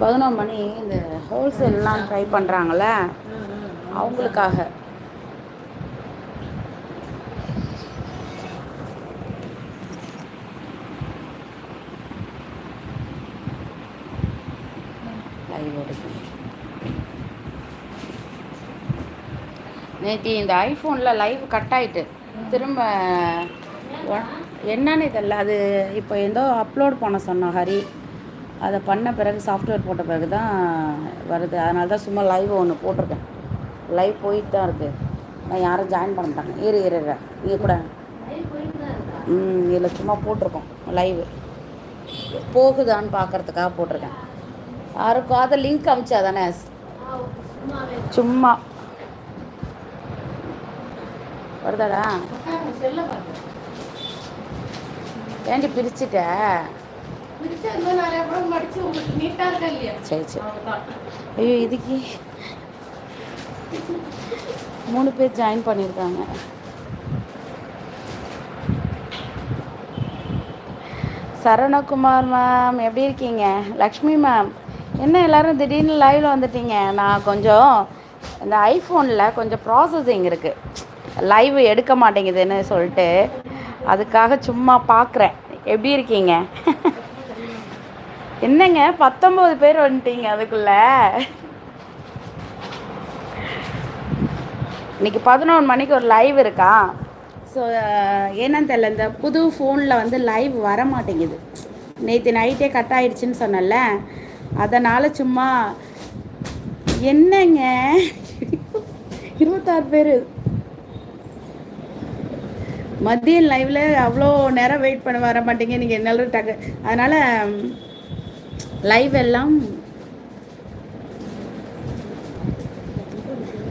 பதினொரு மணி இந்த ஹோல்சேல்லாம் ட்ரை பண்ணுறாங்கள அவங்களுக்காக. நேற்று இந்த ஐஃபோனில் லைவ் கட் ஆயிட்டு. திரும்ப என்னன்னு தெரியல அது இப்போ ஏதோ அப்லோட் பண்ண சொன்னோம் ஹரி. அதை பண்ண பிறகு சாஃப்ட்வேர் போட்ட பிறகு தான் வருது. அதனால தான் சும்மா லைவ் ஒன்று போட்டிருக்கேன். லைவ் போயிட்டு தான் இருக்குது நான் யாரும் ஜாயின் பண்ண மாட்டாங்க. இரு இரு நீங்கள் கூட. ம் இதில் சும்மா போட்டிருக்கோம். லைவ் போகுதான்னு பார்க்கறதுக்காக போட்டிருக்கேன். யாருக்கும் அதை லிங்க் அமிச்சா தானே சும்மா. வருதாடா? ஏண்டி பிரிச்சுட்ட? சரி சரி ஐயோ இதுக்கு மூணு பேர் ஜாயின் பண்ணியிருக்காங்க சரணகுமார் மேம் எப்படி இருக்கீங்க லக்ஷ்மி மேம் என்ன எல்லாரும் திடீர்னு லைவ்ல வந்துட்டீங்க நான் கொஞ்சம் இந்த ஐஃபோனில் கொஞ்சம் ப்ராசஸிங் இருக்குது லைவ் எடுக்க மாட்டேங்குதுன்னு சொல்லிட்டு அதுக்காக சும்மா பார்க்குறேன் எப்படி இருக்கீங்க என்னங்க பத்தொம்போது பேர் வந்துட்டீங்க அதுக்குள்ள? இன்னைக்கு பதினொன்று மணிக்கு ஒரு லைவ் இருக்கா? ஸோ என்னன்னு தெரியல இந்த புது ஃபோனில் வந்து லைவ் வர மாட்டேங்குது நேற்று நைட்டே கட் ஆயிடுச்சுன்னு சொன்னேன்ல அதனால் சும்மா என்னங்க? இருபத்தாறு பேர். மதியம் லைவில் அவ்வளோ நேரம் வெயிட் பண்ண வர மாட்டீங்க நீங்கள் என்னால் டக்கு அதனால் லைவ் எல்லாம்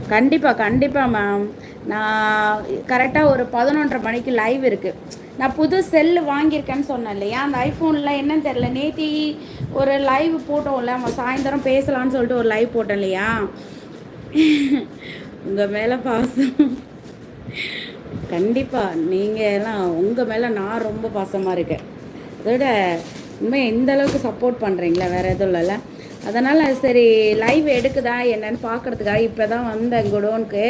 கண்டிப்பாக கண்டிப்பாக மேம் நான் கரெக்டாக ஒரு பதினொன்றரை மணிக்கு லைவ் இருக்குது நான் புது செல்லு வாங்கியிருக்கேன்னு சொன்னேன் இல்லையா? அந்த ஐஃபோனில் என்னன்னு தெரில நேத்தி ஒரு லைவ் போட்டோம்ல நம்ம சாயந்தரம் பேசலான்னு சொல்லிட்டு ஒரு லைவ் போட்டோம் இல்லையா? உங்கள் மேலே பாசம். கண்டிப்பாக நீங்கள் எல்லாம் உங்கள் மேலே நான் ரொம்ப பாசமாக இருக்கேன். அதோட உண்மையாக எந்த அளவுக்கு சப்போர்ட் பண்ணுறீங்களா வேறு எதுவும் இல்லைல்ல? அதனால் சரி லைவ் எடுக்குதா? என்னன்னு பார்க்கறதுக்காக இப்போ தான் வந்தேன் குடோனுக்கு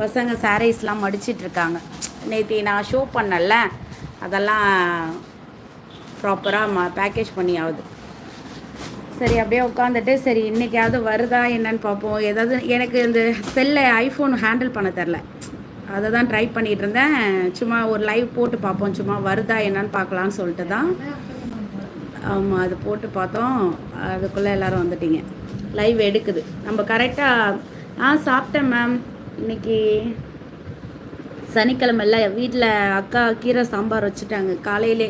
பசங்க சாரீஸ்லாம் மடிச்சிட்ருக்காங்க நேற்று நான் ஷோ பண்ணல. அதெல்லாம் ப்ராப்பராக ம பேக்கேஜ் பண்ணி ஆகுது சரி அப்படியே உட்காந்துட்டு சரி இன்றைக்காவது வருதா? என்னன்னு பார்ப்போம். ஏதாவது எனக்கு இந்த செல்லை ஐஃபோன் ஹேண்டில் பண்ண தெரில அதை தான் ட்ரை பண்ணிகிட்டு இருந்தேன். சும்மா ஒரு லைவ் போட்டு பார்ப்போம். சும்மா வருதா? என்னன்னு பார்க்கலான்னு சொல்லிட்டு தான் ஆமாம் அது போட்டு பார்த்தோம். அதுக்குள்ளே எல்லாரும் வந்துட்டீங்க. லைவ் எடுக்குது. நம்ம கரெக்டாக ஆ சாப்பிட்டேன் மேம் இன்னைக்கு சனிக்கிழமைல வீட்டில் அக்கா கீரை சாம்பார் வச்சுட்டாங்க. காலையிலே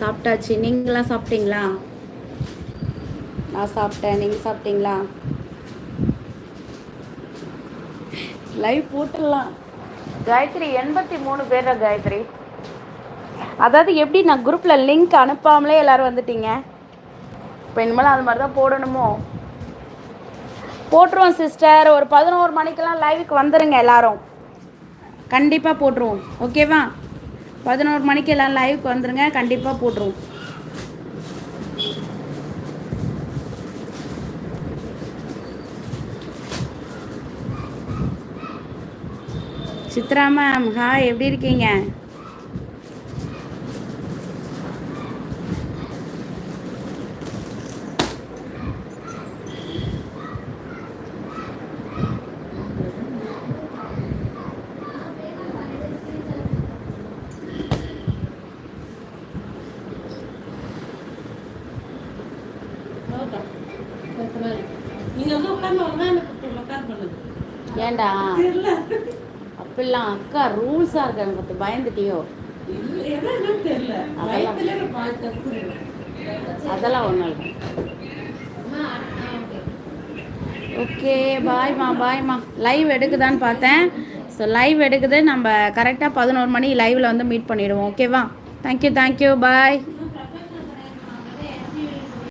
சாப்பிட்டாச்சு. நீங்களாம் சாப்பிட்டீங்களா? நான் சாப்பிட்டேன். நீங்கள் சாப்பிட்டீங்களா? லைவ் போட்டுடலாம். காயத்ரி எண்பத்தி மூணு பேர் காயத்ரி? அதாவது எப்படி நான் குரூப்பில் லிங்க் அனுப்பாமலே எல்லோரும் வந்துட்டீங்க? இப்போ இனிமேல் அது மாதிரி தான் போடணுமோ? போட்டுருவோம் சிஸ்டர் ஒரு பதினோரு மணிக்கெல்லாம் லைவுக்கு வந்துடுங்க எல்லாரும். கண்டிப்பாக போட்டுருவோம். ஓகேவா பதினோரு மணிக்கு எல்லாம் லைவுக்கு வந்துடுங்க கண்டிப்பாக போட்டுருவோம். சித்ரா மேம் ஹாய் எப்படி இருக்கீங்க? தெரியல. அப்படிலாம் அக்கா ரூல்ஸாக இருக்காங்க பார்த்து பயந்துட்டியோ? அதெல்லாம். ஒன்றும் இல்லை. ஓகே பாய்மா பாய்மா லைவ் எடுக்குதான்னு பார்த்தேன். ஸோ லைவ் எடுக்குது. நம்ம கரெக்டாக பதினோரு மணி லைவில் வந்து மீட் பண்ணிவிடுவோம் ஓகேவா தேங்க்யூ தேங்க்யூ பாய்